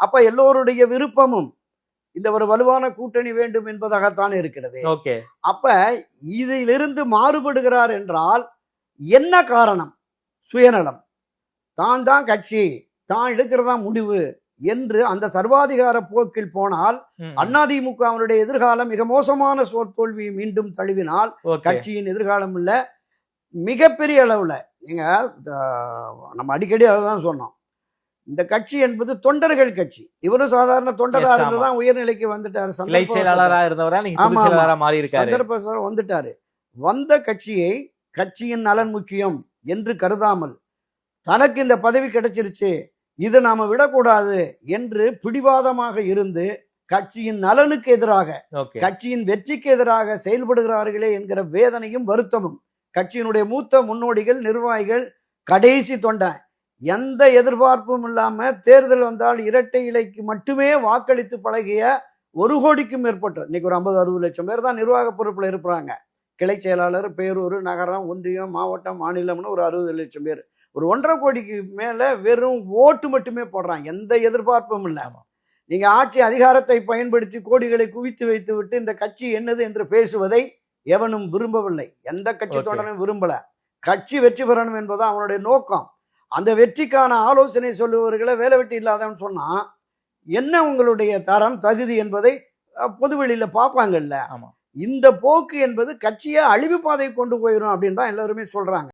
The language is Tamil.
அப்ப எல்லோருடைய விருப்பமும் இந்த ஒரு வலுவான கூட்டணி வேண்டும் என்பதாகத்தான் இருக்கிறது. ஓகே. அப்ப இதிலிருந்து மாறுபடுகிறார் என்றால் என்ன காரணம்? சுயநலம். தான் தான் கட்சி தான் எடுக்கிறதா முடிவு என்று அந்த சர்வாதிகார போக்கில் போனால் அதிமுகவினுடைய எதிர்காலம் மிக மோசமான சோர் தோல்வி மீண்டும் தழுவினால் கட்சியின் எதிர்காலம் இல்ல மிகப்பெரிய அளவுல நீங்க அஹ், நம்ம அடிக்கடி அதை தான் சொன்னோம். இந்த கட்சி என்பது தொண்டர்கள் கட்சி. இவரும் சாதாரண தொண்டரா Yes, ஆமா. இருந்து தான் உயர்நிலைக்கு வந்துட்டாரு. கிளை சந்தர்ப்ப செயலாளரா இருந்தவரா நீங்க ஆமா, பொதுச் ஆமா. செயலாளரா மாறி இருக்காரு சந்தர்ப்ப வந்துட்டாரு. வந்த கட்சியை கட்சியின் நலன் முக்கியம் என்று கருதாமல் தனக்கு இந்த பதவி கிடைச்சிருச்சு இது நாம விடக்கூடாது என்று பிடிவாதமாக இருந்து கட்சியின் நலனுக்கு எதிராக கட்சியின் வெற்றிக்கு எதிராக செயல்படுகிறார்களே என்கிற வேதனையும் வருத்தமும் கட்சியினுடைய மூத்த முன்னோடிகள் நிர்வாகிகள் கடைசி தொண்டன் எந்த எதிர்பார்ப்பும் இல்லாம தேர்தல் வந்தால் இரட்டை இலைக்கு மட்டுமே வாக்களித்து பழகிய ஒரு கோடிக்கும் மேற்பட்டோர். இன்னைக்கு ஒரு ஐம்பது அறுபது லட்சம் பேர் தான் நிர்வாக பொறுப்புல இருப்பாங்க. கிளை செயலாளர் பேரூர் நகரம் ஒன்றியம் மாவட்டம் மாநிலம்னு ஒரு அறுபது லட்சம் பேர். ஒரு ஒன்றரை கோடிக்கு மேல வெறும் ஓட்டு மட்டுமே போடுறாங்க. எந்த எதிர்பார்ப்பும் இல்லை நீங்க ஆட்சி அதிகாரத்தை பயன்படுத்தி கோடிகளை குவித்து வைத்து விட்டு இந்த கட்சி என்னது என்று பேசுவதை எவனும் விரும்பவில்லை. எந்த கட்சி. தொண்டனும் விரும்பல. கட்சி வெற்றி பெறணும் என்பது அவனுடைய நோக்கம். அந்த வெற்றிக்கான ஆலோசனை சொல்லுபவர்களை வேலை வெட்டி இல்லாதவன் சொன்னா என்ன உங்களுடைய தரம் தகுதி என்பதை பொதுவெளியில பார்ப்பாங்கல்ல ஆமா. இந்த போக்கு என்பது கட்சியை அழிவு பாதை கொண்டு போயிடும் அப்படின்னு தான் எல்லாருமே சொல்றாங்க